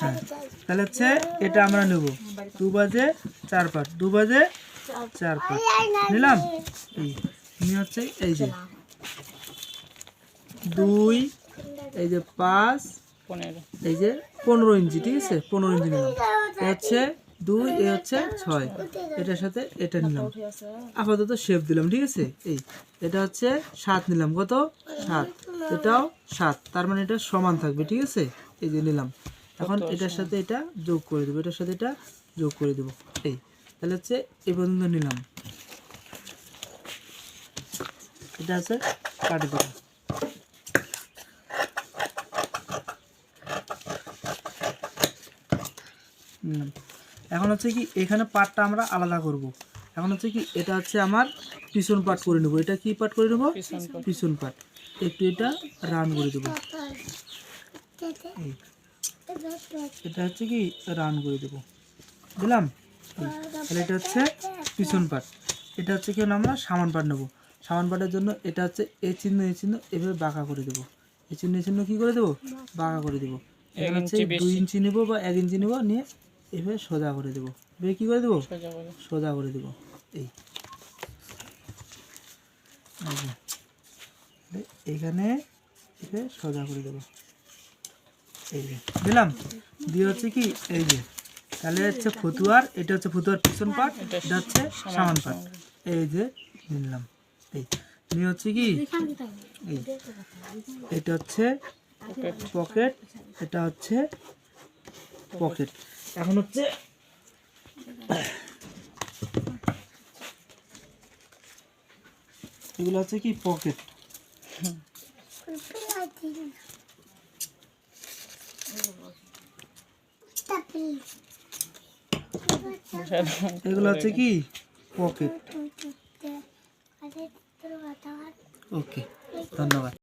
হ্যাঁ। তাহলে হচ্ছে এটা আমরা নেব। দু বাজে চার পাট। দু বাজে চার পাট। নিলাম? এই নিয়ে হচ্ছে এই যে। দুই এই যে পাঁচ পনেরো। এই যে পনেরো ইঞ্চি ঠিক আছে? পনেরো ইঞ্চি নিলাম। এ হচ্ছে দুই এ হচ্ছে ছয়। এটার সাথে এটা নিলাম। আপাতত শেপ দিলাম ঠিক আছে? এই এটা হচ্ছে সাত নিলাম। কত? সাত। এটাও সাত। তার মানে এটা সমান থাকবে ঠিক আছে? এই যে নিলাম। এখন এটার সাথে এটা যোগ করে দেবো এটার সাথে এটা যোগ করে দেবো। এই তাহলে হচ্ছে এই পর্যন্ত নিলাম। এটা আছে কাটে দেবো। এখন হচ্ছে কি এখানে পাটটা আমরা আলাদা করব। এখন হচ্ছে কি এটা হচ্ছে আমার পিছন পাট করে নেব। এটা কি পাট করে নেব? পিছন পাট। একটু এটা রান করে দেবো। এটা হচ্ছে কি রান করে দেবো। দিলাম। তাহলে এটা হচ্ছে পিছন পাট। এটা হচ্ছে কি আমরা সামান পাট নেব। সামান পাটের জন্য এটা হচ্ছে এই চিহ্ন এই চিহ্ন এভাবে বাঁকা করে দেবো। এই চিহ্ন এই চিহ্ন কি করে দেবো? বাঁকা করে দেবো। এখানে হচ্ছে দুই ইঞ্চি নেব বা এক ইঞ্চি নেব নিয়ে এভাবে সোজা করে দেবো। এভাবে কি করে দেবো? সোজা করে দেবো। এই। এ- এখানে এভাবে সোজা করে দেবো। এই যে দিলাম দিয়ে হচ্ছে কি এই যে তাহলে হচ্ছে ফতুয়ার এটা হচ্ছে ফতুয়ার পিছন পাট এটা হচ্ছে সামান পাট। এই যে নিলাম এই নিয়ে হচ্ছে কি এই এটা হচ্ছে পকেট পকেট এটা হচ্ছে পকেট এখন হচ্ছে এগুলো হচ্ছে কি পকেট এগুলো আছে কি? পকেট ওকে ধন্যবাদ।